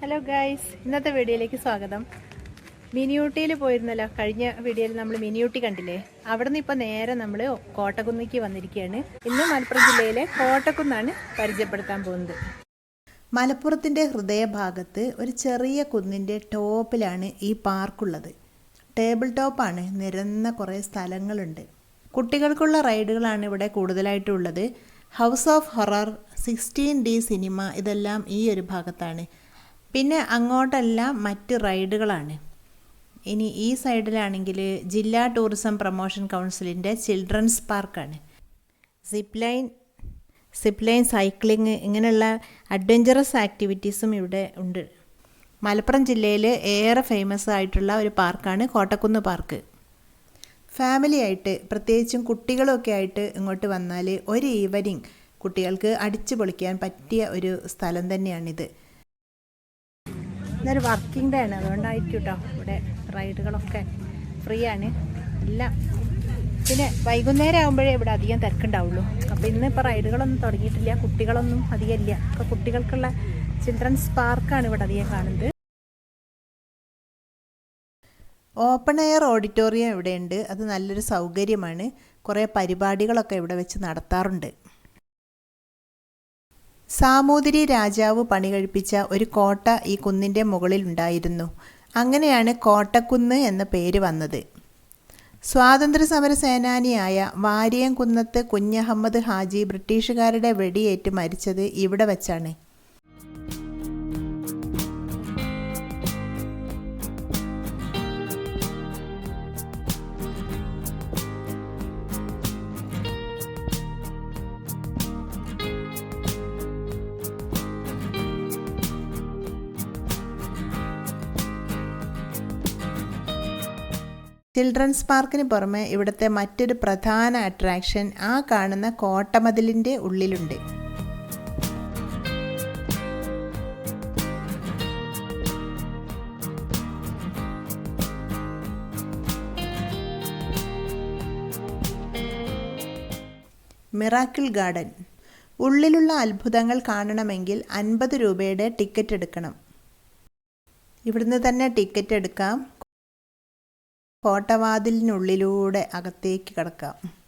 Hello guys ഇന്നത്തെ വീഡിയോയിലേക്ക് സ്വാഗതം. മിനിയൂട്ടിയിൽ പോയിരുന്നല്ലോ. കഴിഞ്ഞ വീഡിയോയിൽ നമ്മൾ മിനിയൂട്ടി കണ്ടില്ലേ? അവിടെ നിന്ന് ഇപ്പം നേരെ നമ്മൾ കോട്ടക്കുന്നിക്ക് വന്നിരിക്കുകയാണ്. ഇന്ന് മലപ്പുറം ജില്ലയിലെ കോട്ടക്കുന്നാണ് പരിചയപ്പെടുത്താൻ പോകുന്നത്. മലപ്പുറത്തിന്റെ ഹൃദയഭാഗത്ത് ഒരു ചെറിയ കുന്നിന്റെ ടോപ്പിലാണ് ഈ പാർക്കുള്ളത്. ടേബിൾ ടോപ്പാണ്. നിരന്ന കുറേ സ്ഥലങ്ങളുണ്ട്. കുട്ടികൾക്കുള്ള റൈഡുകളാണ് ഇവിടെ കൂടുതലായിട്ടുള്ളത്. House of horror sixteen D cinema ഇതെല്ലാം ഈ ഒരു ഭാഗത്താണ്. പിന്നെ അങ്ങോട്ടെല്ലാം മറ്റ് റൈഡുകളാണ്. ഇനി ഈ സൈഡിലാണെങ്കിൽ ജില്ലാ ടൂറിസം പ്രൊമോഷൻ കൗൺസിലിന്റെ ചിൽഡ്രൻസ് പാർക്കാണ്. Zipline line zip line cycling ഇങ്ങനെയുള്ള അഡ്വഞ്ചറസ് ആക്ടിവിറ്റീസും ഇവിടെ ഉണ്ട്. മലപ്പുറം ജില്ലയിൽ ഏറെ ഫേമസ് ആയിട്ടുള്ള ഒരു പാർക്കാണ് കോട്ടക്കുന്ന് പാർക്ക്. ഫാമിലി ആയിട്ട് പ്രത്യേകിച്ചും കുട്ടികളൊക്കെ ആയിട്ട് ഇങ്ങോട്ട് വന്നാൽ ഒരു ഈവനിങ് കുട്ടികൾക്ക് അടിച്ചു പൊളിക്കാൻ പറ്റിയ ഒരു സ്ഥലം തന്നെയാണിത്. ഇന്നൊരു വർക്കിംഗ് ഡേ ആണ്. അതുകൊണ്ടായിരിക്കും കേട്ടോ ഇവിടെ റൈഡുകളൊക്കെ ഫ്രീ ആണ്. എല്ലാം പിന്നെ വൈകുന്നേരം ആകുമ്പോഴേ ഇവിടെ അധികം തിരക്കുണ്ടാവുള്ളൂ. അപ്പോൾ ഇന്ന് ഇപ്പോൾ റൈഡുകളൊന്നും തുടങ്ങിയിട്ടില്ല കുട്ടികളൊന്നും അധികം ഇല്ല. അപ്പം കുട്ടികൾക്കുള്ള ചിൽഡ്രൻസ് പാർക്കാണ് ഇവിടെ അധികം കാണുന്നത്. ഓപ്പൺ എയർ ഓഡിറ്റോറിയം ഇവിടെയുണ്ട്. അത് നല്ലൊരു സൗകര്യമാണ്. കുറേ പരിപാടികളൊക്കെ ഇവിടെ വെച്ച് നടത്താറുണ്ട്. സാമൂതിരി രാജാവ് പണി കഴിപ്പിച്ച ഒരു കോട്ട ഈ കുന്നിന്റെ മുകളിൽ ഉണ്ടായിരുന്നു. അങ്ങനെയാണ് കോട്ടക്കുന്ന് എന്ന പേര് വന്നത്. സ്വാതന്ത്ര്യ സമര സേനാനിയായ വാരിയംകുന്നത്ത് കുഞ്ഞഹമ്മദ് ഹാജി ബ്രിട്ടീഷുകാരുടെ വെടിയേറ്റ് മരിച്ചത് ഇവിടെ വച്ചാണ്. ചിൽഡ്രൻസ് പാർക്കിന് പുറമെ ഇവിടുത്തെ മറ്റൊരു പ്രധാന അട്രാക്ഷൻ ആ കാണുന്ന കോട്ടമതിലിന്റെ ഉള്ളിലുണ്ട്. Miracle garden. ഉള്ളിലുള്ള അത്ഭുതങ്ങൾ കാണണമെങ്കിൽ അൻപത് രൂപയുടെ ടിക്കറ്റ് എടുക്കണം. ഇവിടുന്ന് തന്നെ ടിക്കറ്റ് എടുക്കാം. കോട്ടവാതിലിനുള്ളിലൂടെ അകത്തേക്ക് കിടക്കാം.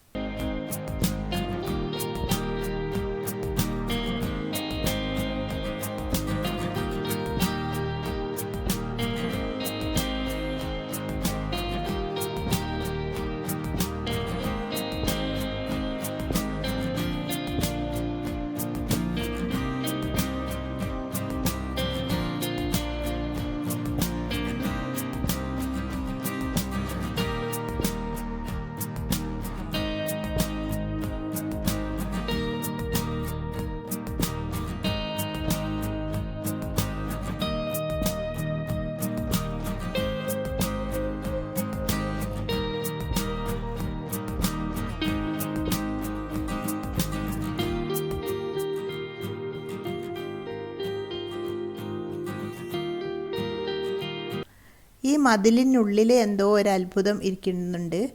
ഈ മതിലിനുള്ളിൽ എന്തോ ഒരു അത്ഭുതം ഇരിക്കുന്നുണ്ട്.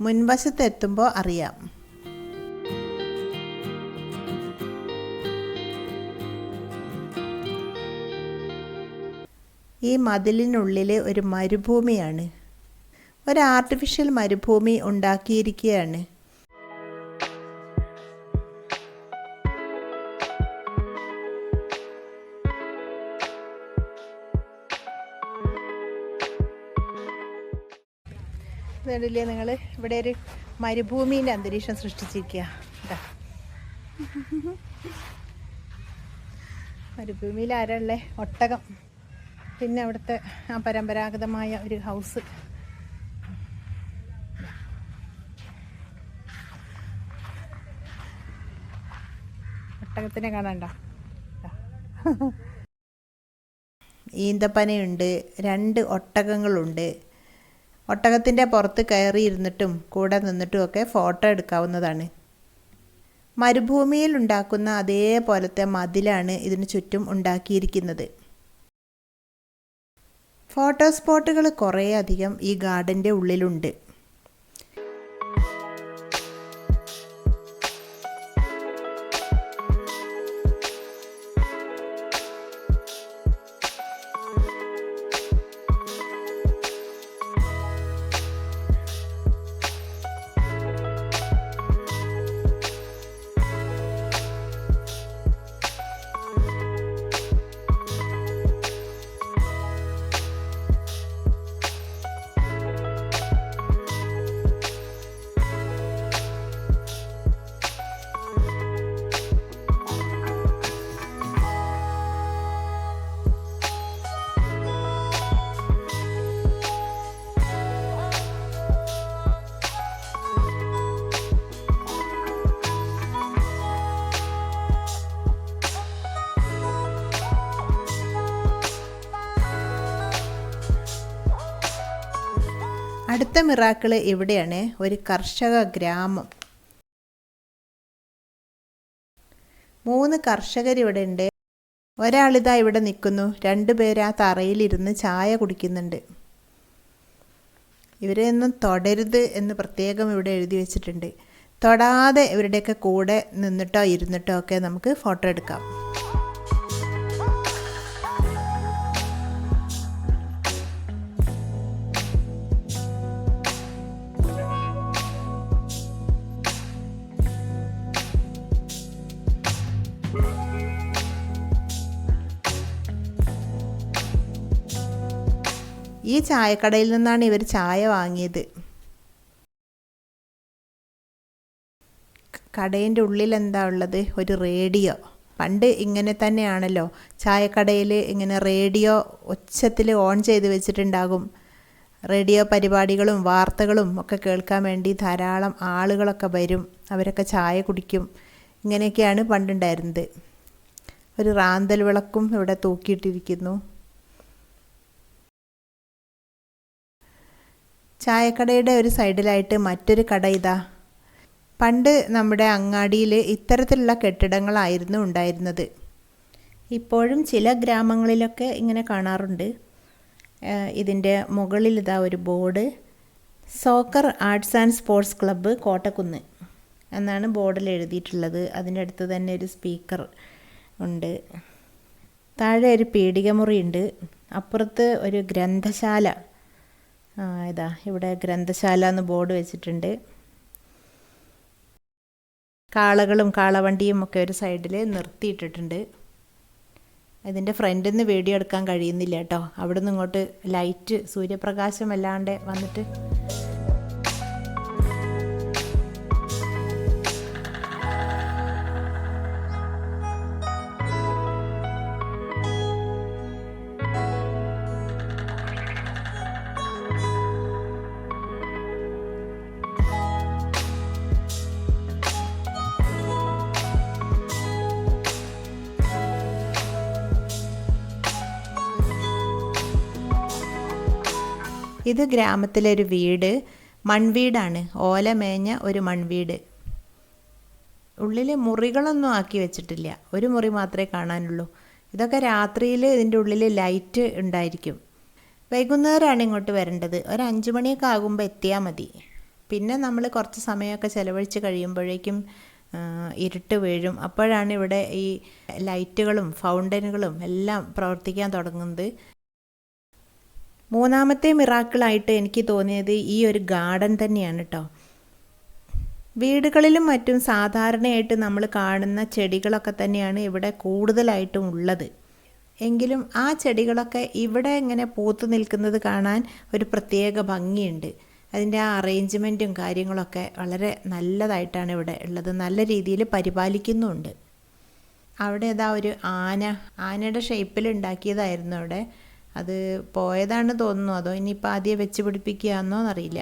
മുൻവശത്ത് എത്തുമ്പോൾ അറിയാം. ഈ മതിലിനുള്ളിൽ ഒരു മരുഭൂമിയാണ്. ഒരു ആർട്ടിഫിഷ്യൽ മരുഭൂമി ഉണ്ടാക്കിയിരിക്കുകയാണ്. കണ്ടില്ലേ നിങ്ങൾ ഇവിടെ ഒരു മരുഭൂമിന്റെ അന്തരീക്ഷം സൃഷ്ടിച്ചിരിക്കുക. മരുഭൂമിയിൽ ആരല്ലേ ഒട്ടകം. പിന്നെ അവിടുത്തെ ആ പരമ്പരാഗതമായ ഒരു ഹൗസ്. ഒട്ടകത്തിനെ കാണണ്ട. ഈന്തപ്പനയുണ്ട്. രണ്ട് ഒട്ടകങ്ങളുണ്ട്. ഒട്ടകത്തിന്റെ പുറത്ത് കയറിയിരുന്നിട്ടും കൂടെ നിന്നിട്ടുമൊക്കെ ഫോട്ടോ എടുക്കാവുന്നതാണ്. മരുഭൂമിയിൽ ഉണ്ടാക്കുന്ന അതേപോലത്തെ മതിലാണ് ഇതിന് ചുറ്റും ഉണ്ടാക്കിയിരിക്കുന്നത്. ഫോട്ടോ സ്പോട്ടുകൾ കുറേ അധികം ഈ ഗാർഡന്റെ ഉള്ളിലുണ്ട്. അടുത്ത മിറാക്കിൾ ഇവിടെയാണ് ഒരു കർഷക ഗ്രാമം. മൂന്ന് കർഷകർ ഇവിടെ ഉണ്ട് ഒരാളിതാ ഇവിടെ നിൽക്കുന്നു രണ്ടുപേർ ആ തറയിലിരുന്ന് ചായ കുടിക്കുന്നുണ്ട്. ഇവരെ ഒന്നും തൊടരുത് എന്ന് പ്രത്യേകം ഇവിടെ എഴുതി വെച്ചിട്ടുണ്ട്. തൊടാതെ ഇവരുടെയൊക്കെ കൂടെ നിന്നിട്ടോ ഇരുന്നിട്ടോ ഒക്കെ നമുക്ക് ഫോട്ടോ എടുക്കാം. ചായക്കടയിൽ നിന്നാണ് ഇവർ ചായ വാങ്ങിയത്. കടേന്റെ ഉള്ളിൽ എന്താ ഉള്ളത്? ഒരു റേഡിയോ. പണ്ട് ഇങ്ങനെ തന്നെയാണല്ലോ. ചായക്കടയിൽ ഇങ്ങനെ റേഡിയോ ഒച്ചത്തിൽ ഓൺ ചെയ്ത് വെച്ചിട്ടുണ്ടാകും. റേഡിയോ പരിപാടികളും വാർത്തകളും ഒക്കെ കേൾക്കാൻ വേണ്ടി ധാരാളം ആളുകളൊക്കെ വരും. അവരൊക്കെ ചായ കുടിക്കും. ഇങ്ങനെയൊക്കെയാണ് പണ്ടുണ്ടായിരുന്നത്. ഒരു റാന്തൽ വിളക്കും ഇവിടെ തൂക്കിയിട്ടിരിക്കുന്നു. ചായക്കടയുടെ ഒരു സൈഡിലായിട്ട് മറ്റൊരു കട ഇതാ. പണ്ട് നമ്മുടെ അങ്ങാടിയിൽ ഇത്തരത്തിലുള്ള കെട്ടിടങ്ങളായിരുന്നു ഉണ്ടായിരുന്നത്. ഇപ്പോഴും ചില ഗ്രാമങ്ങളിലൊക്കെ ഇങ്ങനെ കാണാറുണ്ട്. ഇതിന്റെ മുകളിൽ ഇതാ ഒരു board. Soccer arts and sports club Kottakkunnu എന്നാണ് ബോർഡിൽ എഴുതിയിട്ടുള്ളത്. അതിന്റെ അടുത്ത് തന്നെ ഒരു സ്പീക്കർ ഉണ്ട്. താഴെ ഒരു പീടികമുറിയുണ്ട് അപ്പുറത്ത് ഒരു ഗ്രന്ഥശാല ഇതാ ഇവിടെ ഗ്രന്ഥശാല എന്ന് ബോർഡ് വെച്ചിട്ടുണ്ട്. കാളകളും കാളവണ്ടിയും ഒക്കെ ഒരു സൈഡിൽ നിർത്തിയിട്ടിട്ടുണ്ട്. ഇതിന്റെ ഫ്രണ്ടിൽ നിന്ന് വീഡിയോ എടുക്കാൻ കഴിയുന്നില്ല കേട്ടോ. അവിടെ നിന്ന് ഇങ്ങോട്ട് ലൈറ്റ് സൂര്യപ്രകാശം അല്ലാണ്ട് വന്നിട്ട് ഇത് ഗ്രാമത്തിലെ ഒരു വീട്. മൺവീടാണ്. ഓല മേഞ്ഞ ഒരു മൺവീട്. ഉള്ളിൽ മുറികളൊന്നും ആക്കി വെച്ചിട്ടില്ല. ഒരു മുറി മാത്രമേ കാണാനുള്ളൂ. ഇതൊക്കെ രാത്രിയിൽ ഇതിന്റെ ഉള്ളിൽ ലൈറ്റ് ഉണ്ടായിരിക്കും. വൈകുന്നേരമാണ് ഇങ്ങോട്ട് വരേണ്ടത്. ഒരു അഞ്ച് മണിയൊക്കെ ആകുമ്പോൾ എത്തിയാൽ മതി. പിന്നെ നമ്മൾ കുറച്ച് സമയമൊക്കെ ചിലവഴിച്ച് കഴിയുമ്പോഴേക്കും ഇരുട്ട് വീഴും. അപ്പോഴാണ് ഇവിടെ ഈ ലൈറ്റുകളും ഫൗണ്ടനുകളും എല്ലാം പ്രവർത്തിക്കാൻ തുടങ്ങുന്നത്. മൂന്നാമത്തെ മിറാക്കിളായിട്ട് എനിക്ക് തോന്നിയത് ഈ ഒരു ഗാർഡൻ തന്നെയാണ് കേട്ടോ വീടുകളിലും മറ്റും സാധാരണയായിട്ട് നമ്മൾ കാണുന്ന ചെടികളൊക്കെ തന്നെയാണ് ഇവിടെ കൂടുതലായിട്ടും ഉള്ളത്. എങ്കിലും ആ ചെടികളൊക്കെ ഇവിടെ ഇങ്ങനെ പൂത്തു നിൽക്കുന്നത് കാണാൻ ഒരു പ്രത്യേക ഭംഗിയുണ്ട്. അതിന്റെ ആ അറേഞ്ച്മെന്റും കാര്യങ്ങളൊക്കെ വളരെ നല്ലതായിട്ടാണ് ഇവിടെ ഉള്ളത്. നല്ല രീതിയിൽ പരിപാലിക്കുന്നുമുണ്ട് അവിടെ ഇതാ ഒരു ആന ആനയുടെ ഷേപ്പിൽ ഉണ്ടാക്കിയതായിരുന്നു അവിടെ. അത് പോയതാണ് തോന്നുന്നു. അതോ ഇനിയിപ്പോൾ ആദ്യം വെച്ച് പിടിപ്പിക്കുകയാണെന്നോ എന്നറിയില്ല.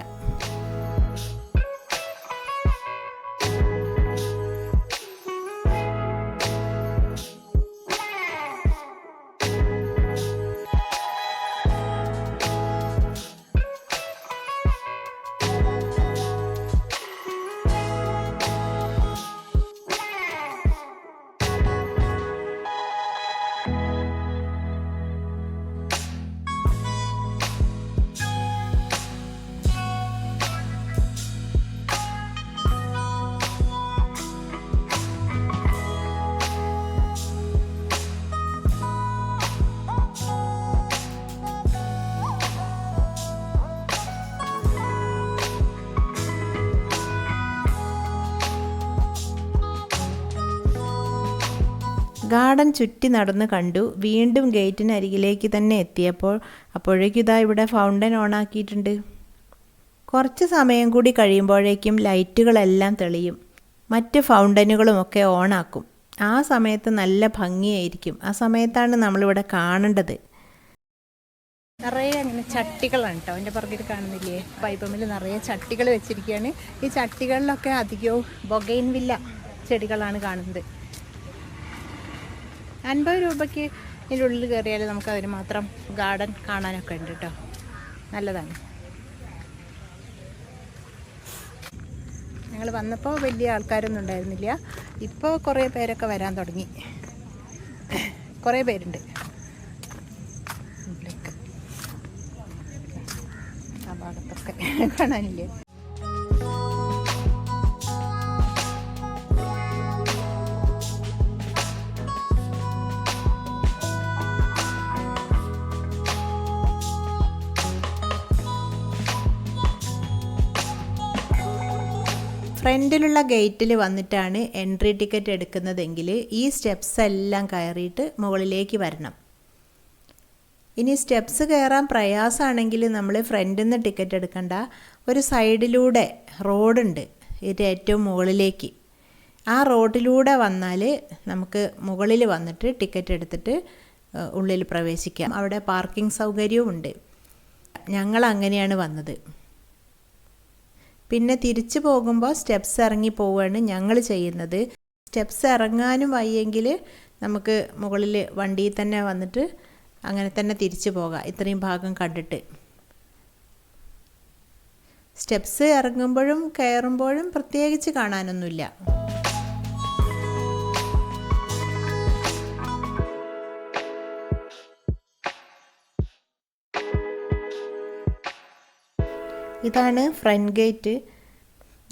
ഗാർഡൻ ചുറ്റി നടന്ന് കണ്ടു. വീണ്ടും ഗേറ്റിനരികിലേക്ക് തന്നെ എത്തിയപ്പോൾ അപ്പോഴേക്കും ഇതാ ഇവിടെ ഫൗണ്ടൻ ഓണാക്കിയിട്ടുണ്ട് കുറച്ച് സമയം കൂടി കഴിയുമ്പോഴേക്കും ലൈറ്റുകളെല്ലാം തെളിയും. മറ്റ് ഫൗണ്ടനുകളുമൊക്കെ ഓണാക്കും ആ സമയത്ത് നല്ല ഭംഗിയായിരിക്കും. ആ സമയത്താണ് നമ്മളിവിടെ കാണേണ്ടത്. നിറയെ അങ്ങനെ ചട്ടികളാണ് കേട്ടോ. എന്റെ പുറകിൽ കാണുന്നില്ലേ? പൈപ്പമ്മിൽ നിറയെ ചട്ടികൾ വെച്ചിരിക്കുകയാണ്. ഈ ചട്ടികളിലൊക്കെ അധികവും ബൊഗൈൻ വില്ല ചെടികളാണ് കാണുന്നത്. അൻപത് രൂപയ്ക്ക് ഇതിന്റെ ഉള്ളിൽ കയറിയാൽ നമുക്ക് അതിന് മാത്രം ഗാർഡൻ കാണാനൊക്കെ ഉണ്ട് കേട്ടോ നല്ലതാണ്. ഞങ്ങൾ വന്നപ്പോൾ വലിയ ആൾക്കാരൊന്നും ഉണ്ടായിരുന്നില്ല. ഇപ്പോൾ കുറേ പേരൊക്കെ വരാൻ തുടങ്ങി. കുറേ പേരുണ്ട്. അപകടത്തൊക്കെ കാണാനില്ലേ? ഫ്രണ്ടിലുള്ള ഗേറ്റിൽ വന്നിട്ടാണ് എൻട്രി ടിക്കറ്റ് എടുക്കുന്നതെങ്കിൽ ഈ സ്റ്റെപ്സ് എല്ലാം കയറിയിട്ട് മുകളിലേക്ക് വരണം. ഇനി സ്റ്റെപ്സ് കയറാൻ പ്രയാസമാണെങ്കിൽ നമ്മൾ ഫ്രണ്ടിൽ നിന്ന് ടിക്കറ്റ് എടുക്കണ്ട. ഒരു സൈഡിലൂടെ റോഡുണ്ട്. ഇതിന്റെ ഏറ്റവും മുകളിലേക്ക്. ആ റോഡിലൂടെ വന്നാൽ നമുക്ക് മുകളിൽ വന്നിട്ട് ടിക്കറ്റ് എടുത്തിട്ട് ഉള്ളിൽ പ്രവേശിക്കാം. അവിടെ പാർക്കിംഗ് സൗകര്യവും ഉണ്ട് ഞങ്ങൾ അങ്ങനെയാണ് വന്നത്. പിന്നെ തിരിച്ചു പോകുമ്പോൾ സ്റ്റെപ്സ് ഇറങ്ങി പോവുകയാണ് ഞങ്ങൾ ചെയ്യുന്നത്. സ്റ്റെപ്സ് ഇറങ്ങാനും വയ്യെങ്കിൽ നമുക്ക് മുകളിൽ വണ്ടിയിൽ തന്നെ വന്നിട്ട് അങ്ങനെ തന്നെ തിരിച്ചു പോകാം. ഇത്രയും ഭാഗം കണ്ടിട്ട്. സ്റ്റെപ്സ് ഇറങ്ങുമ്പോഴും കയറുമ്പോഴും പ്രത്യേകിച്ച് കാണാനൊന്നുമില്ല. ഇതാണ് ഫ്രണ്ട് ഗേറ്റ്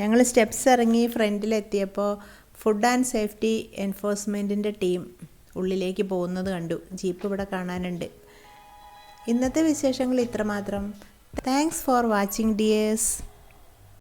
ഞങ്ങൾ സ്റ്റെപ്സ് ഇറങ്ങി ഫ്രണ്ടിലെത്തിയപ്പോൾ ഫുഡ് ആൻഡ് സേഫ്റ്റി എൻഫോഴ്സ്മെന്റിന്റെ ടീം ഉള്ളിലേക്ക് പോകുന്നത് കണ്ടു. ജീപ്പ് ഇവിടെ കാണാനുണ്ട്. ഇന്നത്തെ വിശേഷങ്ങൾ ഇത്രമാത്രം. Thanks for watching dears